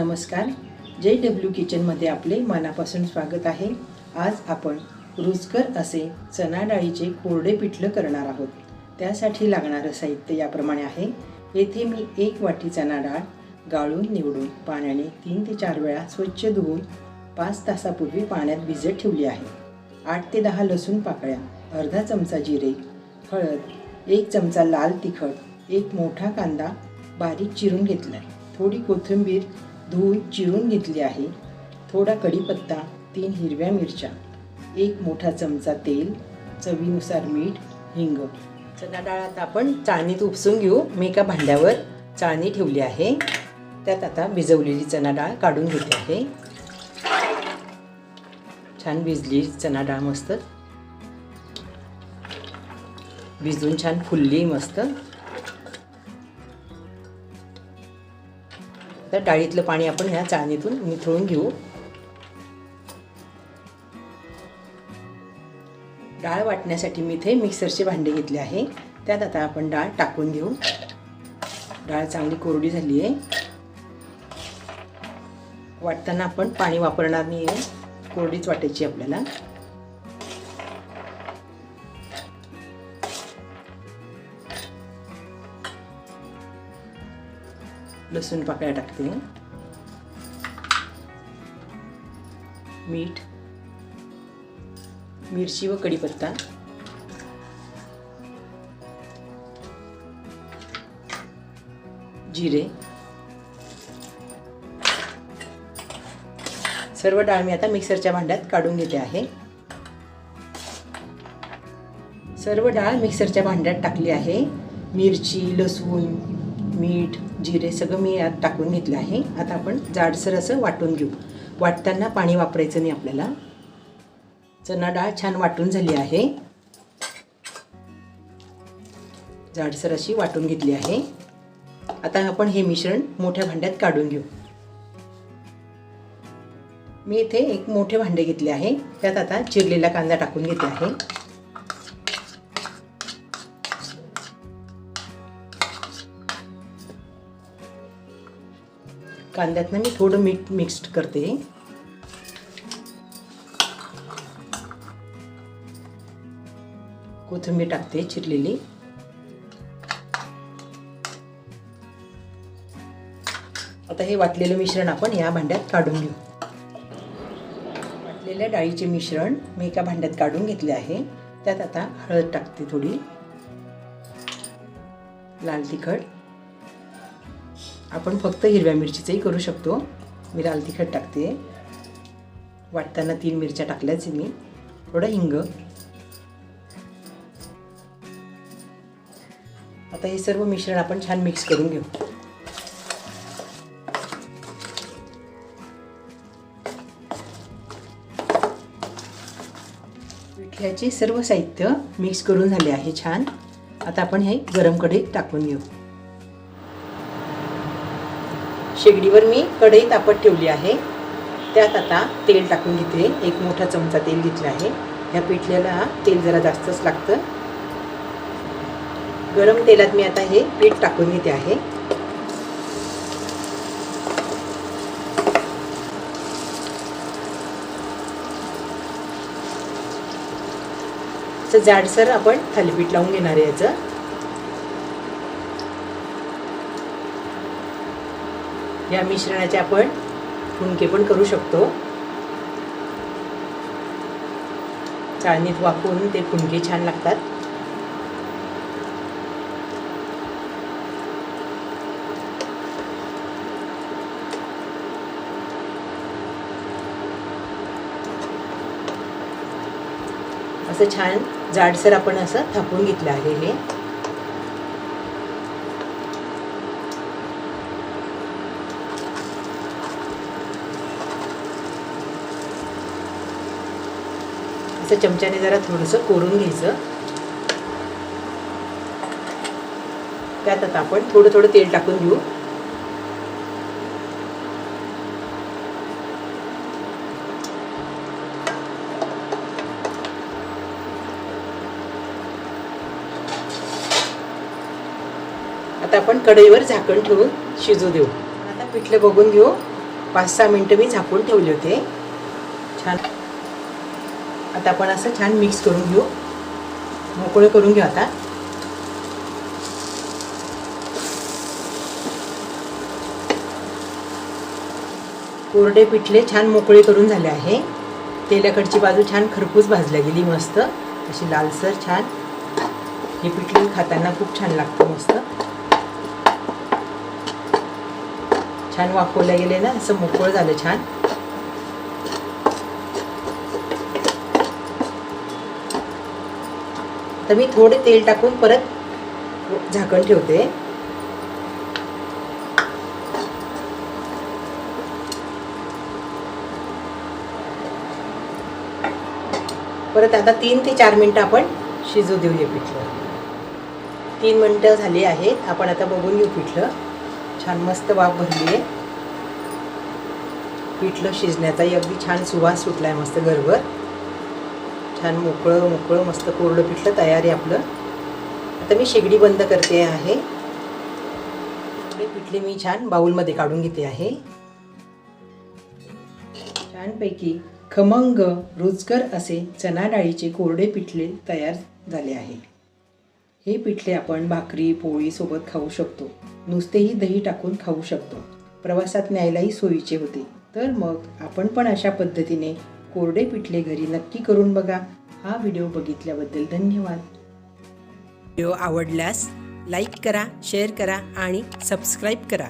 नमस्कार. जय डब्ल्यू किचनमध्ये आपले मनापासून स्वागत आहे. आज आपण रुचकर असे चणा डाळीचे कोरडे पिठलं करणार आहोत. त्यासाठी लागणारं साहित्य याप्रमाणे आहे. येथे मी एक वाटी चणा डाळ गाळून निवडून पाण्याने तीन ते चार वेळा स्वच्छ धुवून पाच तासापूर्वी पाण्यात भिजत ठेवली आहे. आठ ते दहा लसूण पाकळ्या अर्धा चमचा जिरे हळद एक चमचा लाल तिखट एक मोठा कांदा बारीक चिरून घेतला आहे थोडी कोथिंबीर धुवून चिरून घेतली आहे. थोडा कढीपत्ता तीन हिरव्या मिरच्या एक मोठा चमचा तेल चवीनुसार मीठ हिंग. चणा डाळ आता आपण चाळणीत उपसून घेऊ. मी एका भांड्यावर चाळणी ठेवली आहे. त्यात आता भिजवलेली चणा डाळ काढून घेते आहे. छान भिजली चणा डाळ मस्त. भिजून छान फुलली मस्त. तर डाळीतलं पाणी आपण ह्या चाळणीतून निथळून घेऊ. डाळ वाटण्यासाठी मी इथे मिक्सरचे भांडे घेतले आहे. त्यात आता आपण डाळ टाकून घेऊ. डाळ चांगली कोरडी झाली आहे. वाटताना आपण पाणी वापरणार नाही आहे कोरडीच वाटायची आपल्याला. लसूण पाकळ्या टाकते. मीठ मिरची व कढीपत्ता. जिरे. सर्व डाळ मी आता मिक्सरच्या भांड्यात काढून घेते आहे. सर्व डाळ मिक्सरच्या भांड्यात टाकली आहे. मिरची लसूण मीठ जिरे सगळं मी यात टाकून घेतलं आहे. आता आपण जाडसर असं वाटून घेऊ. वाटताना पाणी वापरायचं नाही आपल्याला. चणा डाळ छान वाटून झाली आहे. जाडसर अशी वाटून घेतली आहे. आता आपण हे मिश्रण मोठ्या भांड्यात काढून घेऊ. मी इथे एक मोठे भांडे घेतले आहे. त्यात आता चिरलेला कांदा टाकून घेतला आहे. कांद्यातनं मी थोडं मीठ मिक्स्ड करते. कोथिंबीर टाकते चिरलेली. आता हे वाटलेलं मिश्रण आपण या भांड्यात काढून घेऊ. वाटलेल्या डाळीचे मिश्रण मी एका भांड्यात काढून घेतले आहे. त्यात आता हळद टाकते थोडी. लाल तिखट. आपण फक्त हिरव्या मिरचीचंही करू शकतो. मी लाल तिखट टाकते. वाटताना तीन मिरच्या टाकल्याच मी. थोडं हिंग. आता हे सर्व मिश्रण आपण छान मिक्स करून घेऊ. पिठल्याचे सर्व साहित्य मिक्स करून झाले आहे छान. आता आपण हे गरम कढईत टाकून घेऊ. शेगडीवर मी कढई तापत ठेवली आहे. त्यात आता तेल टाकून घेते. एक मोठा चमचा तेल घेतला आहे. ह्या पिठल्याला तेल जरा जास्तच लागतं. गरम तेलात मी आता हे पीठ टाकून घेते आहे. जाडसर आपण थालीपीठ लावून घेणार आहे याचं. या मिश्रणाचे आपण फुनके पण करू शकतो. चाळणीत वापरून ते फुनके छान लागतात. असं छान जाडसर आपण असं थापून घेतलं आहे हे. असं चमच्याने जरा थोडंसं कोरून घ्यायचं. त्यात आता आपण थोडं थोडं तेल टाकून घेऊ. आता आपण कढईवर झाकण ठेवून शिजू देऊ. आता पिठलं बघून घेऊ. पाच सहा मिनटं मी झाकून ठेवले होते. छान. आता आपण असं छान मिक्स करून घेऊ. मोकळं करून घेऊ आता. कोरडे पिठले छान मोकळे करून झाले आहे. तेलाकडची बाजू छान खरपूस भाजल्या गेली मस्त. अशी लालसर छान. हे पिठले खाताना खूप छान लागतं मस्त. छान वाफवल्या गेले ना असं मोकळं झालं छान. तर मी थोडे तेल टाकून परत झाकण ठेवते. परत आता तीन ते चार मिनटं आपण शिजू देऊ हे पिठलं. तीन मिनटं झाली आहेत. आपण आता बघून घेऊ पिठलं. छान मस्त वाफ भरली आहे. पिठलं शिजण्याचाही अगदी छान सुवास सुटला आहे मस्त गरभर छान मोकळं मोकळं मस्त कोरडं पिठलं तयार आहे आपलं. आता मी शेगडी बंद करते आहे. हे पिठले मी छान बाऊलमध्ये काढून घेते आहे. छानपैकी खमंग रुचकर असे चना डाळीचे कोरडे पिठले तयार झाले आहे. हे पिठले आपण भाकरी पोळीसोबत खाऊ शकतो. नुसतेही दही टाकून खाऊ शकतो. प्रवासात न्यायलाही सोयीचे होते. तर मग आपण पण अशा पद्धतीने कोरडे पिठले घरी नक्की करून बघा. हा व्हिडिओ बघितल्याबद्दल धन्यवाद. व्हिडिओ आवडल्यास लाईक करा शेअर करा आणि सबस्क्राईब करा.